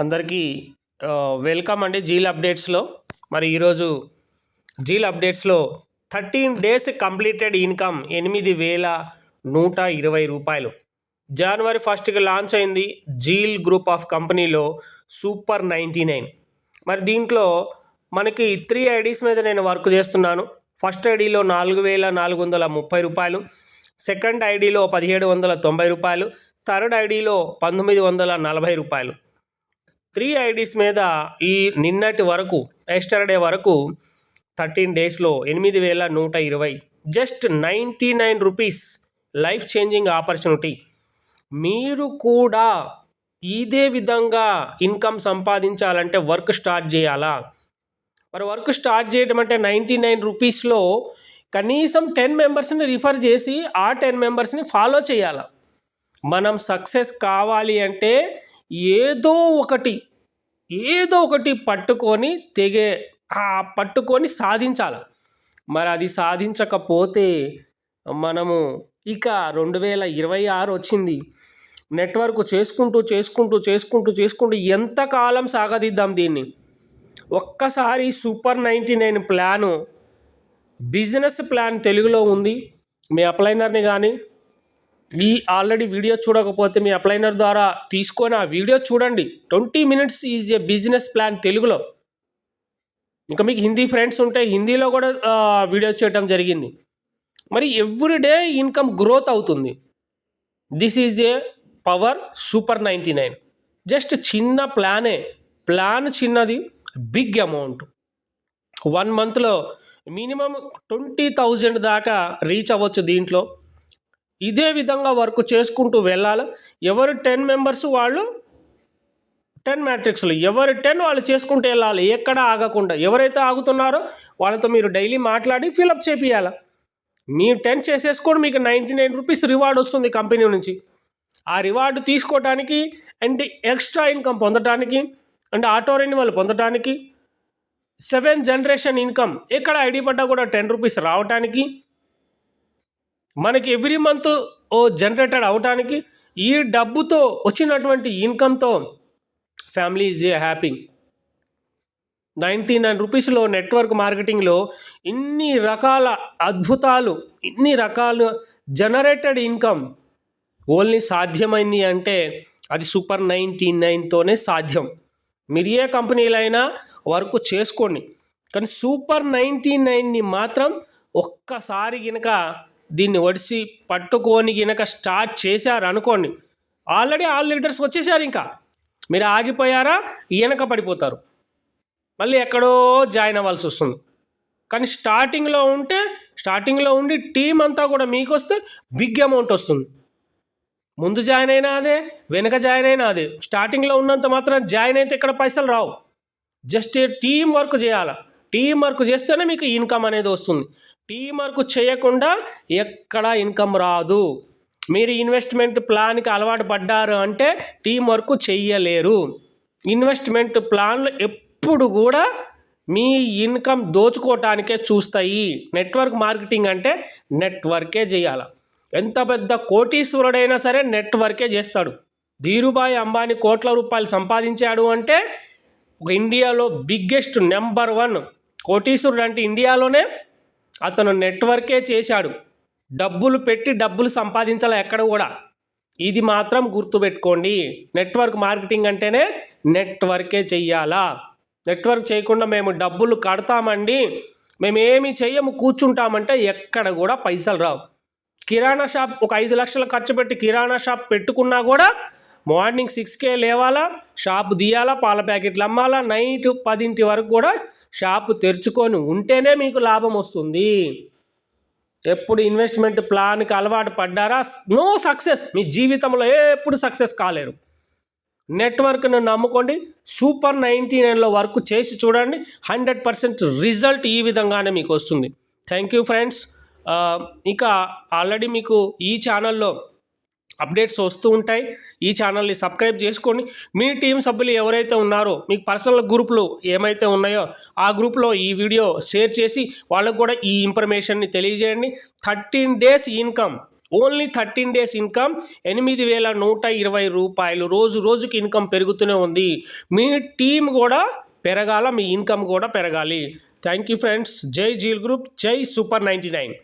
అందరికీ వెల్కమ్ అండి జీల్ అప్డేట్స్లో మరి ఈరోజు జీల్ అప్డేట్స్లో థర్టీన్ డేస్ కంప్లీటెడ్ ఇన్కమ్ ఎనిమిది వేల నూట ఇరవై రూపాయలు. జనవరి ఫస్ట్కి లాంచ్ అయింది జీల్ గ్రూప్ ఆఫ్ కంపెనీలో సూపర్ నైంటీ నైన్ మరి దీంట్లో మనకి త్రీ ఐడీస్ మీద నేను వర్క్ చేస్తున్నాను. ఫస్ట్ ఐడీలో నాలుగు వేల నాలుగు వందల ముప్పై రూపాయలు. సెకండ్ ఐడీలో పదిహేడు వందల తొంభై రూపాయలు. థర్డ్ ఐడీలో పంతొమ్మిది వందల నలభై రూపాయలు. త్రీ ఐడీస్ మీద ఈ నిన్నటి వరకు ఎస్టర్డే వరకు థర్టీన్ డేస్లో ఎనిమిది వేల నూట ఇరవై. Just ninety nine rupees life changing opportunity మీరు కూడా ఇదే విధంగా ఇన్కమ్ సంపాదించాలంటే వర్క్ స్టార్ట్ చేయాలా? మరి వర్క్ స్టార్ట్ చేయడం అంటే నైంటీ నైన్ రూపీస్లో కనీసం టెన్ మెంబర్స్ని రిఫర్ చేసి ఆ టెన్ మెంబర్స్ని ఫాలో చేయాలి? మనం సక్సెస్ కావాలి అంటే ఏదో ఒకటి ఏదో ఒకటి పట్టుకొని తెగే ఆ పట్టుకొని సాధించాలి. మరి అది సాధించకపోతే మనము ఇక రెండు వేల ఇరవై ఆరు వచ్చింది. నెట్వర్క్ చేసుకుంటూ చేసుకుంటూ చేసుకుంటూ చేసుకుంటూ ఎంతకాలం సాగదిద్దాం దీన్ని? ఒక్కసారి super ninety nine plan business plan తెలుగులో ఉంది. మీ అప్లైనర్ని కానీ ఈ ఆల్రెడీ వీడియో చూడకపోతే మీ అప్లైనర్ ద్వారా తీసుకొని ఆ వీడియో చూడండి. Twenty minutes is a business plan తెలుగులో. ఇంకా మీకు హిందీ ఫ్రెండ్స్ ఉంటే హిందీలో కూడా వీడియో చేయడం జరిగింది. మరి ఎవ్రీడే ఇన్కమ్ గ్రోత్ అవుతుంది. This is a power super ninety nine. Just చిన్న ప్లానే ప్లాన్ చిన్నది బిగ్ అమౌంట్. వన్ మంత్లో మినిమం ట్వంటీ థౌజండ్ దాకా రీచ్ అవ్వచ్చు దీంట్లో. ఇదే విధంగా వర్క్ చేసుకుంటూ వెళ్ళాలి. ఎవరు టెన్ మెంబర్స్ వాళ్ళు? టెన్ మ్యాట్రిక్స్లు. ఎవరు టెన్ వాళ్ళు చేసుకుంటూ వెళ్ళాలి. ఎక్కడ ఆగకుండా. ఎవరైతే ఆగుతున్నారో వాళ్ళతో మీరు డైలీ మాట్లాడి ఫిలప్ చేపియాలి మీరు టెన్ చేసేసుకొని మీకు నైంటీ నైన్ రూపీస్ రివార్డ్ వస్తుంది కంపెనీ నుంచి. ఆ రివార్డు తీసుకోవడానికి అండ్ ఎక్స్ట్రా ఇన్కమ్ పొందడానికి అండ్ ఆటో రెన్యువల్ పొందడానికి సెవెన్ జనరేషన్ ఇన్కమ్. ఎక్కడ ఐడి పడ్డా కూడా టెన్ రూపీస్ రావటానికి మనకి ఎవ్రీ మంత్ ఓ జనరేటెడ్ అవటానికి ఈ డబ్బుతో వచ్చినటువంటి ఇన్కమ్తో family is a happy ninety nine రూపీస్లో నెట్వర్క్ మార్కెటింగ్లో ఇన్ని రకాల అద్భుతాలు ఇన్ని రకాల జనరేటెడ్ ఇన్కమ్ ఓన్లీ సాధ్యమైంది అంటే అది సూపర్ నైంటీ నైన్తోనే సాధ్యం. మీరు ఏ కంపెనీలైనా వర్క్ చేసుకోండి. కానీ సూపర్ నైంటీ నైన్ని మాత్రం ఒక్కసారి కనుక దీన్ని ఒడిసి పట్టుకొని గినక స్టార్ట్ చేశారు అనుకోండి ఆల్రెడీ ఆల్ లీడర్స్ వచ్చేసారు ఇంకా. మీరు ఆగిపోయారా ఈయనక పడిపోతారు. మళ్ళీ ఎక్కడో జాయిన్ అవ్వాల్సి వస్తుంది. కానీ స్టార్టింగ్లో ఉంటే స్టార్టింగ్లో ఉండి టీం అంతా కూడా మీకు వస్తే బిగ్ అమౌంట్ వస్తుంది. ముందు జాయిన్ అయినా అదే వెనక జాయిన్ అయినా అదే. స్టార్టింగ్లో ఉన్నంత మాత్రం జాయిన్ అయితే ఇక్కడ పైసలు రావు. జస్ట్ టీం వర్క్ చేయాలి? టీం వర్క్ చేస్తేనే మీకు ఇన్కమ్ అనేది వస్తుంది. టీం వర్క్ చేయకుండా ఎక్కడ ఇన్కమ్ రాదు. మీరు ఇన్వెస్ట్మెంట్ ప్లాన్కి అలవాటు పడ్డారు అంటే టీం వర్క్ చెయ్యలేరు. ఇన్వెస్ట్మెంట్ ప్లాన్లు ఎప్పుడు కూడా మీ ఇన్కమ్ దోచుకోవటానికే చూస్తాయి. నెట్వర్క్ మార్కెటింగ్ అంటే నెట్వర్కే చేయాలి. ఎంత పెద్ద కోటీశ్వరుడైనా సరే నెట్వర్కే చేస్తాడు. ధీరుభాయ్ అంబానీ కోట్ల రూపాయలు సంపాదించాడు అంటే ఒక ఇండియాలో బిగ్గెస్ట్ నెంబర్ వన్ కోటీశ్వరుడు అంటే ఇండియాలోనే అతను నెట్వర్కే చేశాడు. డబ్బులు పెట్టి డబ్బులు సంపాదించాలి ఎక్కడ కూడా? ఇది మాత్రం గుర్తుపెట్టుకోండి. నెట్వర్క్ మార్కెటింగ్ అంటేనే నెట్వర్కే చెయ్యాలా? నెట్వర్క్ చేయకుండా మేము డబ్బులు కడతామండి. మేము ఏమి చెయ్యము కూర్చుంటామంటే ఎక్కడ కూడా పైసలు రావు. కిరాణా షాప్ ఒక ఐదు లక్షలు ఖర్చు పెట్టి కిరాణా షాప్ పెట్టుకున్నా కూడా మార్నింగ్ సిక్స్కే లేవాలా షాప్ తీయాలా పాల ప్యాకెట్లు అమ్మాలా నైట్ పదింటి వరకు కూడా షాప్ తెరుచుకొని ఉంటేనే మీకు లాభం వస్తుంది. ఎప్పుడు ఇన్వెస్ట్మెంట్ ప్లాన్కి అలవాటు పడ్డారా? No success. మీ జీవితంలో ఎప్పుడు సక్సెస్ కాలేరు. నెట్వర్క్ను నమ్ముకోండి. సూపర్ నైంటీ నైన్లో వర్క్ చేసి చూడండి. హండ్రెడ్ పర్సెంట్ రిజల్ట్ ఈ విధంగానే మీకు వస్తుంది. Thank you friends. ఇక ఆల్రెడీ మీకు ఈ ఛానల్లో అప్డేట్స్ వస్తూ ఉంటాయి. ఈ ఛానల్ని సబ్స్క్రైబ్ చేసుకోండి మీ టీం సభ్యులు ఎవరైతే ఉన్నారో మీకు పర్సనల్ గ్రూపులు ఏమైతే ఉన్నాయో ఆ గ్రూప్లో ఈ వీడియో షేర్ చేసి వాళ్ళకు కూడా ఈ ఇన్ఫర్మేషన్ని తెలియజేయండి. Thirteen days income only thirteen days income ఎనిమిది వేల నూట ఇరవై రూపాయలు రోజు రోజుకి ఇన్కమ్ పెరుగుతూనే ఉంది. మీ టీం కూడా పెరగాల మీ ఇన్కమ్ కూడా పెరగాలి. Thank you friends. జై జీల్ గ్రూప్ జై సూపర్ నైంటీ నైన్.